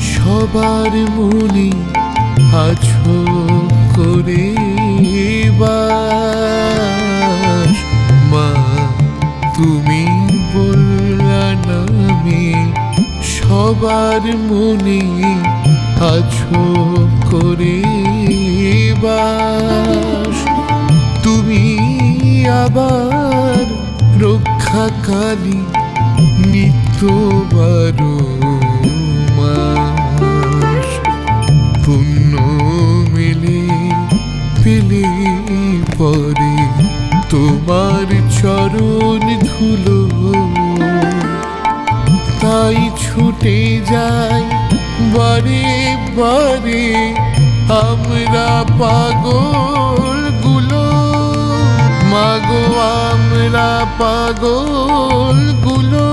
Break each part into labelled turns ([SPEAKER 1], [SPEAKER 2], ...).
[SPEAKER 1] সবার মনে আছো করে। মা, তুমি বললা নামে সবার মনে আছো করে। তুমি আবার রক্ষাকালী বারো মাস পুণ্য মেলে পরে, তোমার চরণ ধুলো। তাই ছুটে যাই বারে বারে, আমরা পাগলগুলো মাগো, আমরা পাগলগুলো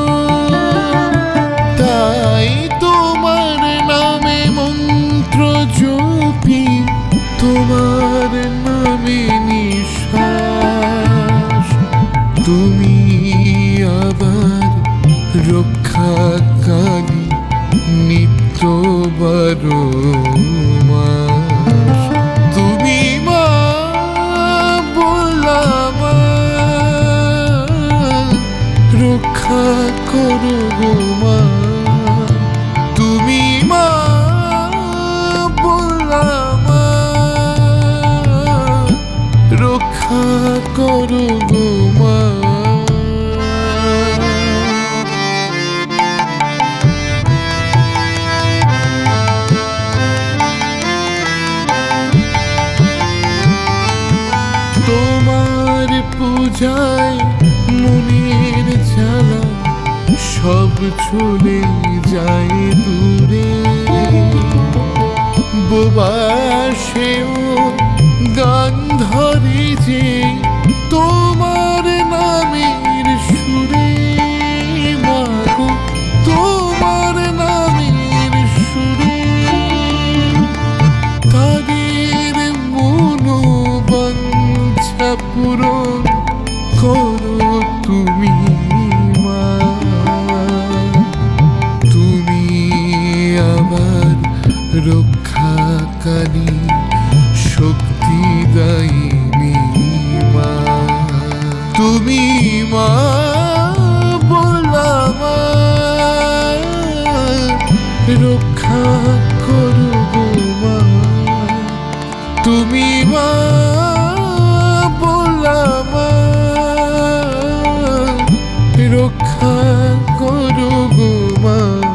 [SPEAKER 1] বারো তোমার পূজায় মনের জ্বালা সব চলে যায় দূরে। বোবা সেও গান ধরে যে তুমি মা বললাম রক্ষা করো গো মা। তুমি মা বললাম রক্ষা করো গো মা।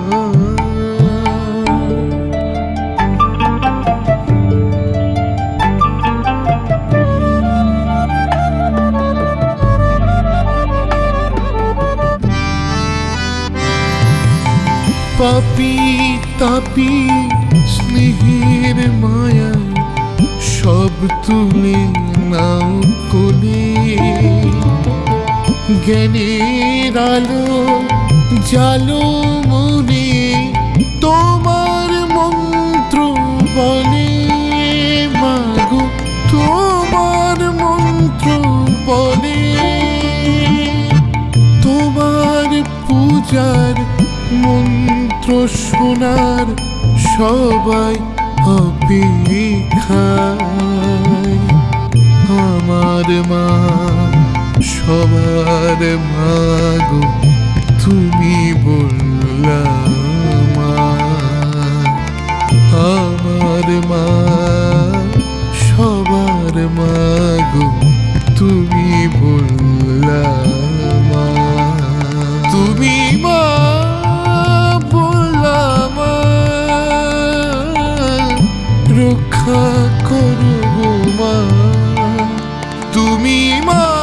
[SPEAKER 1] পাপি, তাপি, স্নেহের মায়া, সব তুলে নাও কোলে। জ্ঞানের আলো জালো মনে, তোমার মন্ত্র বলে মন্ত্র শোনার সবাই অপেক্ষায়। আমার মা সবার মাগো তুমি বললাম আমার মা সবার মাগো irmão.